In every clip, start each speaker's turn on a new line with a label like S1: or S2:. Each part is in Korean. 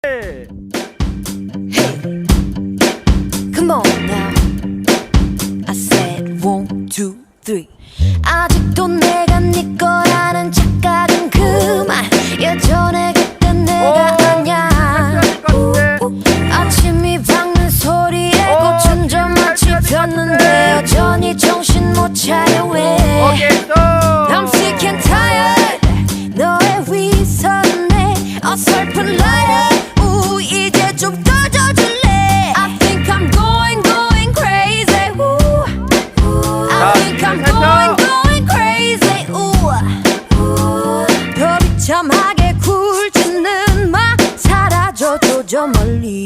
S1: Come on now. I said one, two, three. 아직도 내가 네 거라는 착각은 그만. 예전에 그땐 내가 아냐. 아침이 밝는 소리에 고춘 좀 마치 폈는 좀 꺼져줄래? I think I'm going going crazy. 우 I think I'm going going crazy. 우더 비참하게 굴지는 마 사라져줘 저 멀리.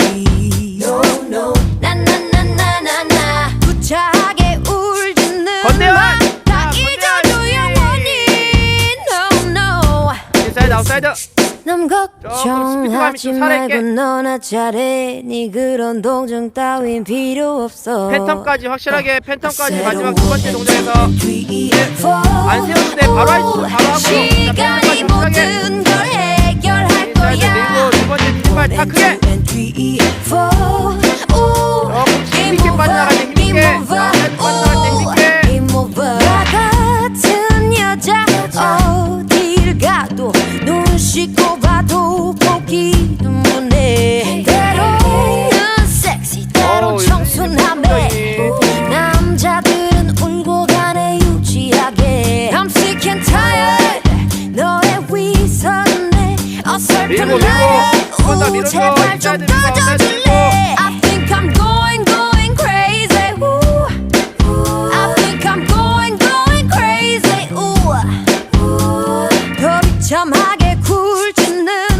S1: No no. 나나나나나나. 구차하게 울지는
S2: 건대현!
S1: 마다
S2: 건대현!
S1: 영원히. No no.
S2: 인사이드 아웃사이드 스피드감이
S1: 걱정하지
S2: 좀
S1: 말고. 너나 잘해. 네 그런 동정 따윈 필요 없어.
S2: 팬텀까지 확실하게 팬텀까지
S1: I
S2: 마지막 두 번째 동작에서
S1: four.
S2: 안 세웠는데 바로 할 수- 바로 하고.
S1: 시간이 모든 걸 해결할
S2: 인사이드
S1: 거야.
S2: 밀고 두 번째 뒷발 다 크게. 조금
S1: game
S2: 힘있게 빠져
S1: 눈 씻고 봐도 보기 눈물내 때로는 섹시 때론 청순함에 남자들은 울고 가네 유치하게. I'm sick and tired 너의 위선에 어설픈
S2: 한번더
S1: 우. 제발 좀 꺼져줄래 굴짓는